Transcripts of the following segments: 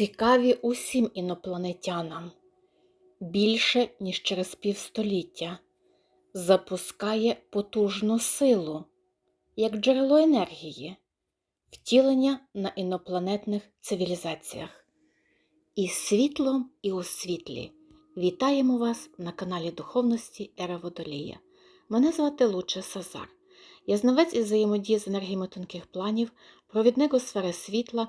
цікаві усім інопланетянам більше, ніж через півстоліття, запускає потужну силу, як джерело енергії, втілення на інопланетних цивілізаціях. Із світлом і у світлі вітаємо вас на каналі Духовності Ера Водолія. Мене звати Луче Сазар. Я знавець із взаємодії з енергіями тонких планів, провідник у сфери світла,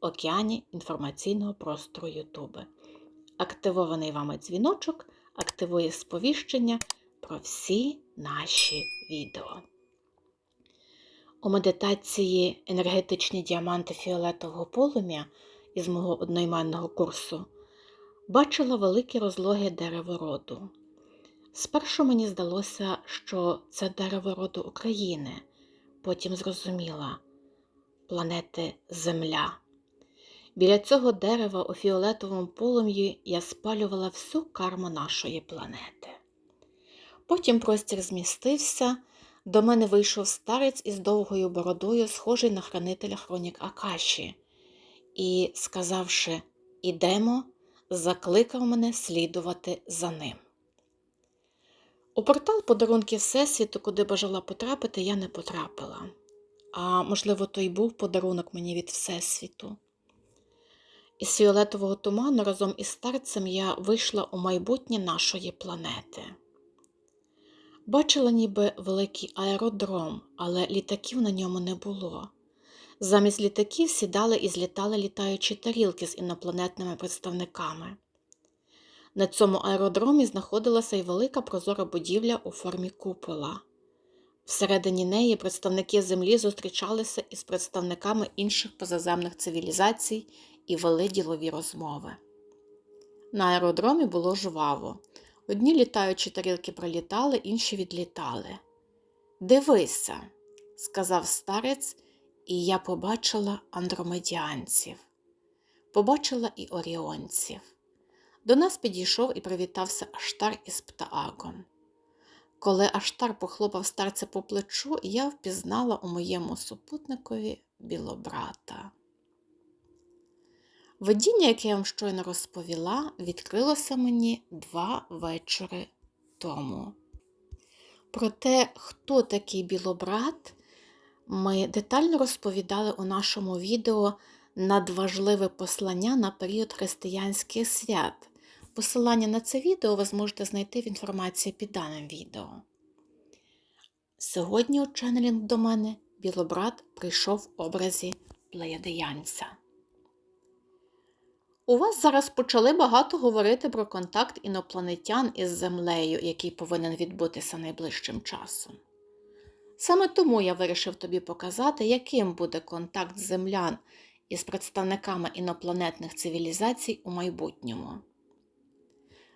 океані інформаційного простору Ютуби. Активований вами дзвіночок активує сповіщення про всі наші відео. У медитації енергетичні діаманти фіолетового полум'я із мого одноіменного курсу бачила велике розлоге дерево роду. Спершу мені здалося, що це дерево роду України, потім зрозуміла планети Земля. Біля цього дерева у фіолетовому полум'ї я спалювала всю карму нашої планети. Потім простір змістився, до мене вийшов старець із довгою бородою, схожий на хранителя хронік Акаші, і, сказавши Ідемо, закликав мене слідувати за ним. У портал подарунків Всесвіту, куди бажала потрапити, я не потрапила. А можливо, то й був подарунок мені від Всесвіту. Із фіолетового туману разом із старцем я вийшла у майбутнє нашої планети. Бачила ніби великий аеродром, але літаків на ньому не було. Замість літаків сідали і злітали літаючі тарілки з інопланетними представниками. На цьому аеродромі знаходилася й велика прозора будівля у формі купола. Всередині неї представники Землі зустрічалися із представниками інших позаземних цивілізацій і вели ділові розмови. На аеродромі було жваво. Одні літаючі тарілки пролітали, інші відлітали. Дивися, сказав старець, і я побачила андромедіанців, побачила і оріонців. До нас підійшов і привітався Аштар із Птаагом. Коли Аштар похлопав старця по плечу, я впізнала у моєму супутникові білобрата. Видіння, яке я вам щойно розповіла, відкрилося мені два вечори тому. Про те, хто такий білобрат, ми детально розповідали у нашому відео надважливе послання на період християнських свят. Посилання на це відео ви зможете знайти в інформації під даним відео. Сьогодні у ченелінг до мене білобрат прийшов в образі плеядеянця. У вас зараз почали багато говорити про контакт інопланетян із Землею, який повинен відбутися найближчим часом. Саме тому я вирішив тобі показати, яким буде контакт землян із представниками інопланетних цивілізацій у майбутньому.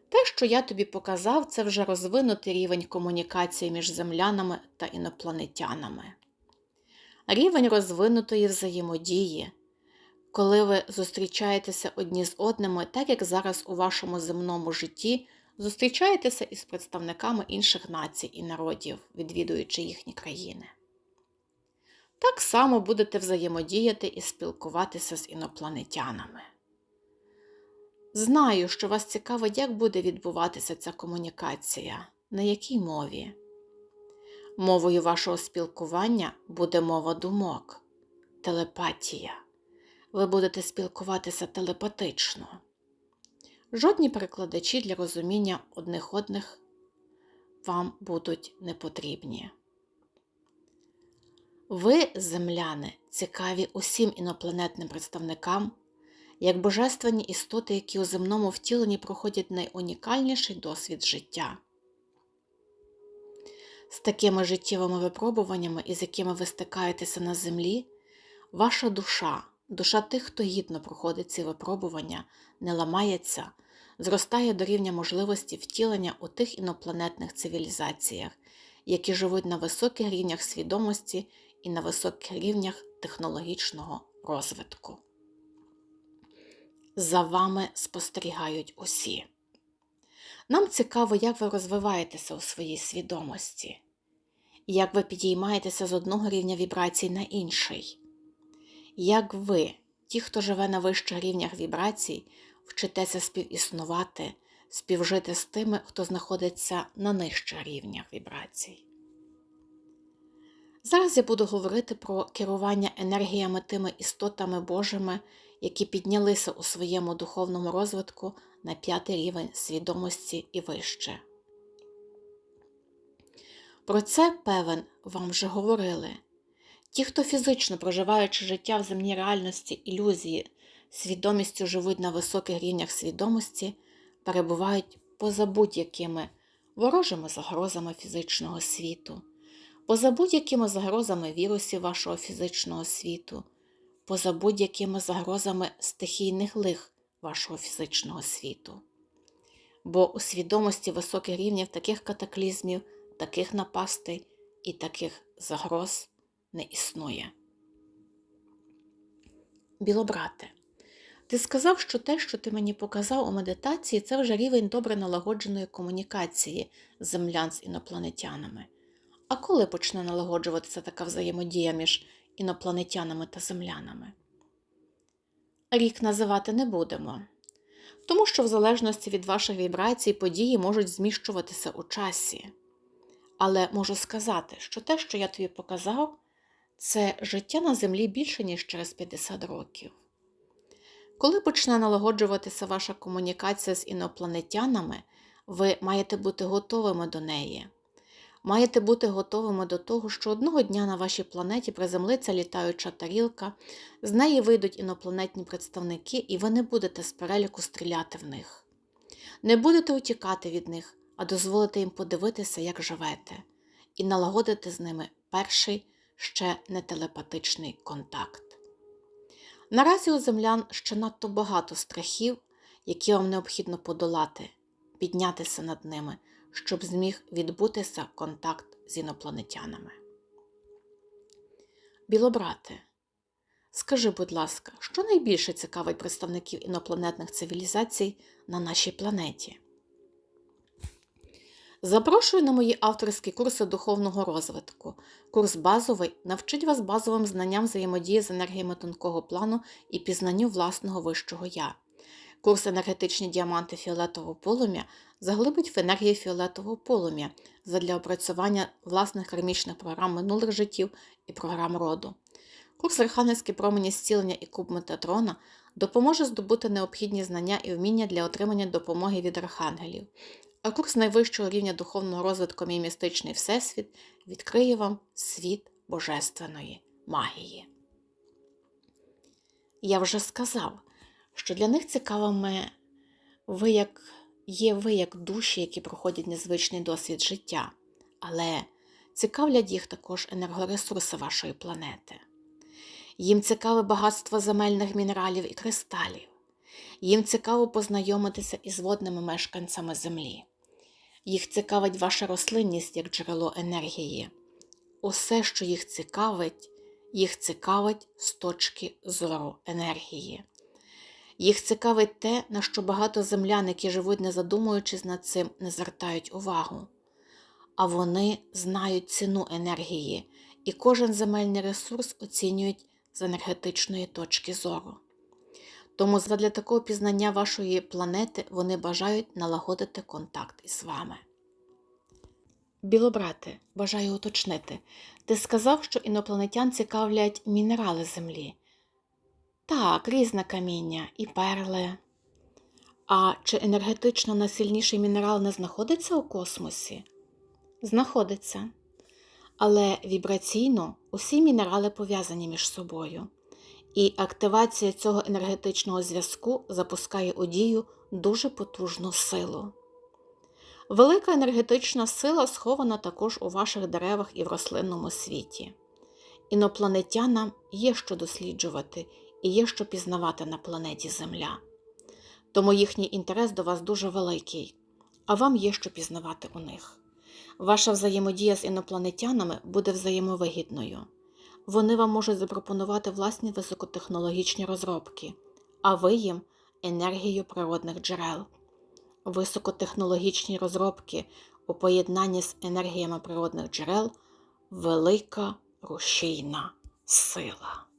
Те, що я тобі показав, це вже розвинутий рівень комунікації між землянами та інопланетянами. Рівень розвинутої взаємодії коли ви зустрічаєтеся одні з одними, так як зараз у вашому земному житті зустрічаєтеся із представниками інших націй і народів, відвідуючи їхні країни. Так само будете взаємодіяти і спілкуватися з інопланетянами. Знаю, що вас цікавить, як буде відбуватися ця комунікація, на якій мові. Мовою вашого спілкування буде мова думок, телепатія ви будете спілкуватися телепатично. Жодні перекладачі для розуміння одних одних вам будуть не потрібні. Ви, земляни, цікаві усім інопланетним представникам, як божественні істоти, які у земному втіленні проходять найунікальніший досвід життя. З такими життєвими випробуваннями, із якими ви стикаєтеся на землі, ваша душа Душа тих, хто гідно проходить ці випробування, не ламається, зростає до рівня можливості втілення у тих інопланетних цивілізаціях, які живуть на високих рівнях свідомості і на високих рівнях технологічного розвитку. За вами спостерігають усі. Нам цікаво, як ви розвиваєтеся у своїй свідомості, як ви підіймаєтеся з одного рівня вібрацій на інший, як ви, ті, хто живе на вищих рівнях вібрацій, вчитеся співіснувати, співжити з тими, хто знаходиться на нижчих рівнях вібрацій. Зараз я буду говорити про керування енергіями тими істотами Божими, які піднялися у своєму духовному розвитку на п'ятий рівень свідомості і вище. Про це, певен, вам вже говорили. Ті, хто фізично проживаючи життя в земній реальності ілюзії, свідомістю живуть на високих рівнях свідомості, перебувають поза будь-якими ворожими загрозами фізичного світу, поза будь-якими загрозами вірусів вашого фізичного світу, поза будь-якими загрозами стихійних лих вашого фізичного світу. Бо у свідомості високих рівнів таких катаклізмів, таких напастей і таких загроз не існує. Білобрате, ти сказав, що те, що ти мені показав у медитації, це вже рівень добре налагодженої комунікації землян з інопланетянами. А коли почне налагоджуватися така взаємодія між інопланетянами та землянами? Рік називати не будемо, тому що в залежності від ваших вібрацій події можуть зміщуватися у часі. Але можу сказати, що те, що я тобі показав, це життя на землі більше, ніж через 50 років. Коли почне налагоджуватися ваша комунікація з інопланетянами, ви маєте бути готовими до неї. Маєте бути готовими до того, що одного дня на вашій планеті приземлиться літаюча тарілка, з неї вийдуть інопланетні представники, і ви не будете з переліку стріляти в них. Не будете утікати від них, а дозволите їм подивитися, як живете, і налагодити з ними перший ще не телепатичний контакт. Наразі у землян ще надто багато страхів, які вам необхідно подолати, піднятися над ними, щоб зміг відбутися контакт з інопланетянами. Білобрате, скажи, будь ласка, що найбільше цікавить представників інопланетних цивілізацій на нашій планеті? Запрошую на мої авторські курси духовного розвитку. Курс базовий навчить вас базовим знанням взаємодії з енергіями тонкого плану і пізнанню власного вищого я. Курс енергетичні діаманти фіолетового полум'я заглибить в енергії фіолетового полум'я задля опрацювання власних кармічних програм минулих життів і програм роду. Курс Архангельські промені зцілення і куб Метатрона допоможе здобути необхідні знання і вміння для отримання допомоги від архангелів а курс найвищого рівня духовного розвитку «Мій містичний Всесвіт відкриє вам світ божественної магії. Я вже сказав, що для них цікавими ви як є ви як душі, які проходять незвичний досвід життя, але цікавлять їх також енергоресурси вашої планети. Їм цікаве багатство земельних мінералів і кристалів. Їм цікаво познайомитися із водними мешканцями Землі. Їх цікавить ваша рослинність як джерело енергії. Усе, що їх цікавить, їх цікавить з точки зору енергії. Їх цікавить те, на що багато землян, які живуть, не задумуючись над цим, не звертають увагу. А вони знають ціну енергії, і кожен земельний ресурс оцінюють з енергетичної точки зору. Тому задля такого пізнання вашої планети вони бажають налагодити контакт із вами. Білобрате, бажаю уточнити. Ти сказав, що інопланетян цікавлять мінерали Землі. Так, різне каміння і перли. А чи енергетично найсильніший мінерал не знаходиться у космосі? Знаходиться. Але вібраційно усі мінерали пов'язані між собою і активація цього енергетичного зв'язку запускає у дію дуже потужну силу. Велика енергетична сила схована також у ваших деревах і в рослинному світі. Інопланетянам є що досліджувати і є що пізнавати на планеті Земля. тому їхній інтерес до вас дуже великий, а вам є що пізнавати у них. Ваша взаємодія з інопланетянами буде взаємовигідною. Вони вам можуть запропонувати власні високотехнологічні розробки, а ви їм енергію природних джерел. Високотехнологічні розробки у поєднанні з енергіями природних джерел велика рушійна сила.